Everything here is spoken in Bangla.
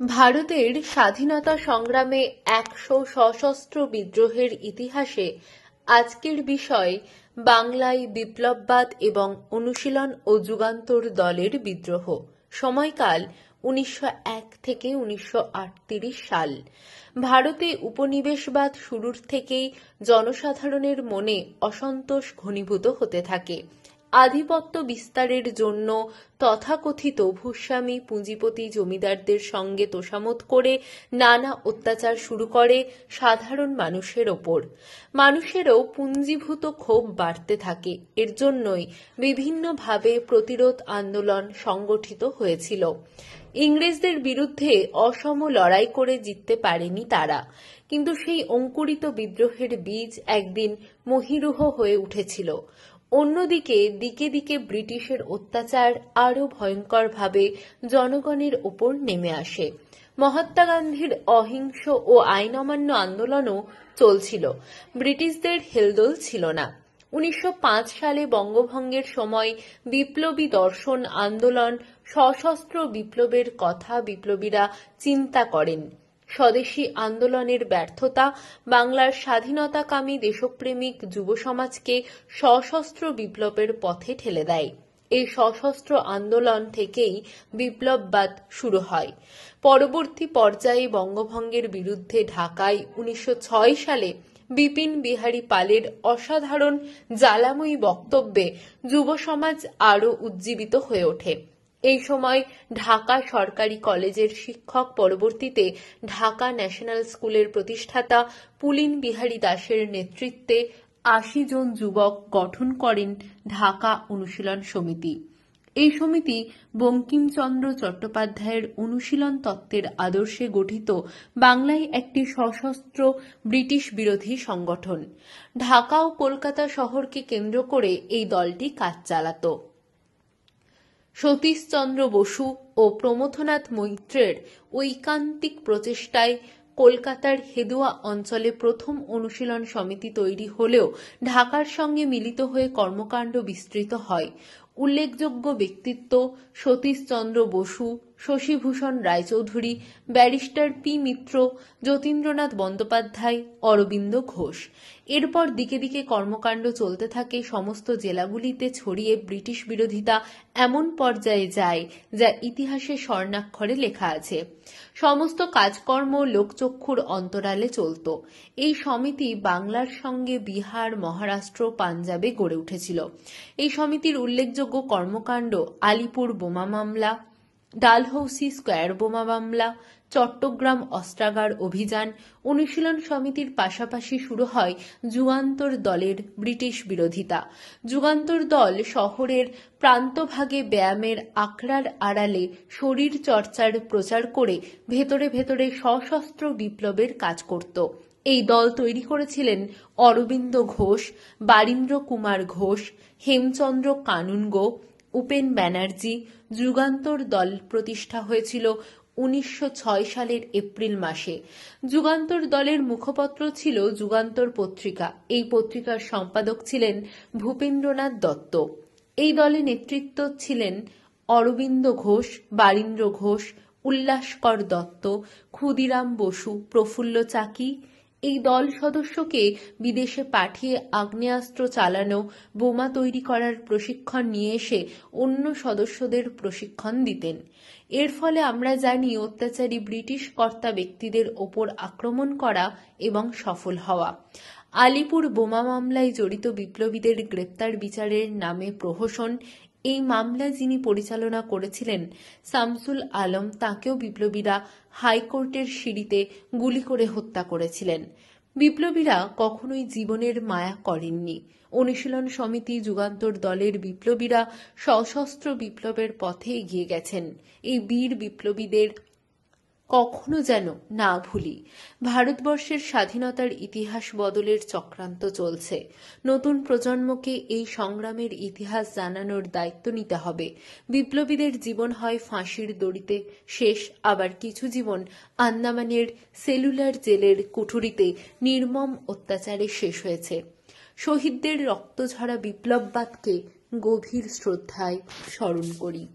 ভারতের স্বাধীনতা সংগ্রামে একশো সশস্ত্র বিদ্রোহের ইতিহাসে আজকের বিষয় বাংলায় বিপ্লববাদ এবং অনুশীলন ও যুগান্তর দলের বিদ্রোহ। সময়কাল উনিশশো এক থেকে উনিশশো আটত্রিশ সাল। ভারতে উপনিবেশবাদ শুরুর থেকেই জনসাধারণের মনে অসন্তোষ ঘনীভূত হতে থাকে। আধিপত্য বিস্তারের জন্য তথাকথিত ভূস্বামী পুঁজিপতি জমিদারদের সঙ্গে তোষামত করে নানা অত্যাচার শুরু করে সাধারণ মানুষের ওপর। মানুষেরও পুঞ্জীভূত ক্ষোভ বাড়তে থাকে। এর জন্যই বিভিন্নভাবে প্রতিরোধ আন্দোলন সংগঠিত হয়েছিল। ইংরেজদের বিরুদ্ধে অসম লড়াই করে জিততে পারেনি তারা। কিন্তু সেই অঙ্কুরিত বিদ্রোহের বীজ একদিন মহিরুহ হয়ে উঠেছিল। অন্যদিকে দিকে দিকে ব্রিটিশের অত্যাচার আরও ভয়ঙ্করভাবে জনগণের ওপর নেমে আসে। মহাত্মা গান্ধীর অহিংস ও আইন অমান্য আন্দোলনও চলছিল। ব্রিটিশদের হেলদোল ছিল না। উনিশশো পাঁচ সালে বঙ্গভঙ্গের সময় বিপ্লবী দর্শন আন্দোলন, সশস্ত্র বিপ্লবের কথা বিপ্লবীরা চিন্তা করেন। স্বদেশী আন্দোলনের ব্যর্থতা, বাংলার স্বাধীনতাকামী দেশপ্রেমিক যুব সমাজকে সশস্ত্র বিপ্লবের পথে ঠেলে দেয়। এই সশস্ত্র আন্দোলন থেকেই বিপ্লববাদ শুরু হয়। পরবর্তী পর্যায়ে বঙ্গভঙ্গের বিরুদ্ধে ঢাকায় উনিশশো ছয় সালে বিপিন বিহারী পালের অসাধারণ জ্বালাময়ী বক্তব্যে যুব সমাজ আরও উজ্জীবিত হয়ে ওঠে। এই সময় ঢাকা সরকারি কলেজের শিক্ষক পরবর্তীতে ঢাকা ন্যাশনাল স্কুলের প্রতিষ্ঠাতা পুলিন বিহারী দাসের নেতৃত্বে আশি জন যুবক গঠন করেন ঢাকা অনুশীলন সমিতি। এই সমিতি বঙ্কিমচন্দ্র চট্টোপাধ্যায়ের অনুশীলন তত্ত্বের আদর্শে গঠিত বাংলায় একটি সশস্ত্র ব্রিটিশ বিরোধী সংগঠন। ঢাকা ও কলকাতা শহরকে কেন্দ্র করে এই দলটি কাজ চালাত। সতীশচন্দ্র বসু ও প্রমথনাথ মৈত্রের ঐকান্তিক প্রচেষ্টায় কলকাতার হেদুয়া অঞ্চলে প্রথম অনুশীলন সমিতি তৈরি হলেও ঢাকার সঙ্গে মিলিত হয়ে কর্মকাণ্ড বিস্তৃত হয়। উল্লেখযোগ্য ব্যক্তিত্ব সতীশচন্দ্র বসু শশীভূষণ রায়চৌধুরী, ব্যারিস্টার পি মিত্র, যতীন্দ্রনাথ বন্দ্যোপাধ্যায়, অরবিন্দ ঘোষ। এরপর দিকে দিকে কর্মকাণ্ড চলতে থাকে সমস্ত জেলাগুলিতে ছড়িয়ে ব্রিটিশ বিরোধিতা এমন পর্যায়ে যায় যা ইতিহাসে স্বর্ণাক্ষরে লেখা আছে। সমস্ত কাজকর্ম লোকচক্ষুর অন্তরালে চলত। এই সমিতি বাংলার সঙ্গে বিহার, মহারাষ্ট্র, পাঞ্জাবে গড়ে উঠেছিল। এই সমিতির উল্লেখযোগ্য কর্মকাণ্ড আলিপুর বোমা মামলা ডালহৌসি স্কোয়ার বোমা মামলা, চট্টগ্রাম অস্ত্রাগার অভিযান, অনুশীলন সমিতির পাশাপাশি শুরু হয় যুগান্তর দলের ব্রিটিশ বিরোধিতা। যুগান্তর দল শহরের প্রান্তভাগে ব্যায়ামের আখড়ার আড়ালে শরীর চর্চার প্রচার করে ভেতরে ভেতরে সশস্ত্র বিপ্লবের কাজ করত। এই দল তৈরি করেছিলেন অরবিন্দ ঘোষ, বারীন্দ্র কুমার ঘোষ, হেমচন্দ্র কানুনগো উপেন ব্যানার্জি যুগান্তর দল প্রতিষ্ঠা হয়েছিল উনিশশো ছয় সালের এপ্রিল মাসে। যুগান্তর দলের মুখপত্র ছিল যুগান্তর পত্রিকা। এই পত্রিকার সম্পাদক ছিলেন ভূপেন্দ্রনাথ দত্ত। এই দলে নেতৃত্ব ছিলেন অরবিন্দ ঘোষ, বারীন্দ্র ঘোষ, উল্লাসকর দত্ত, ক্ষুদিরাম বসু, প্রফুল্ল চাকি এই দল সদস্যকে বিদেশে পাঠিয়ে আগ্নেয়াস্ত্র চালানো, বোমা তৈরি করার প্রশিক্ষণ নিয়ে এসে অন্য সদস্যদের প্রশিক্ষণ দিতেন। এর ফলে আমরা জানি অত্যাচারী ব্রিটিশ কর্তা ব্যক্তিদের ওপর আক্রমণ করা এবং সফল হওয়া। আলিপুর বোমা মামলায় জড়িত বিপ্লবীদের গ্রেপ্তার বিচারের নামে প্রহসন এই মামলা যিনি পরিচালনা করেছিলেন সামসুল আলম, তাকেও বিপ্লবীরা হাইকোর্টের সিঁড়িতে গুলি করে হত্যা করেছিলেন। বিপ্লবীরা কখনোই জীবনের মায়া করেননি। অনুশীলন সমিতি যুগান্তর দলের বিপ্লবীরা সশস্ত্র বিপ্লবের পথে এগিয়ে গেছেন। এই বীর বিপ্লবীদের কখনো যেন না ভুলি। ভারতবর্ষের স্বাধীনতার ইতিহাস বদলের চক্রান্ত চলছে। নতুন প্রজন্মকে এই সংগ্রামের ইতিহাস জানানোর দায়িত্ব নিতে হবে। বিপ্লবীদের জীবন হয় ফাঁসির দড়িতে, শেষ আবার কিছু জীবন আন্দামানের সেলুলার জেলের কুঠুরিতে নির্মম অত্যাচারে শেষ হয়েছে। শহীদদের রক্তঝরা বিপ্লববাদকে গভীর শ্রদ্ধায় স্মরণ করি।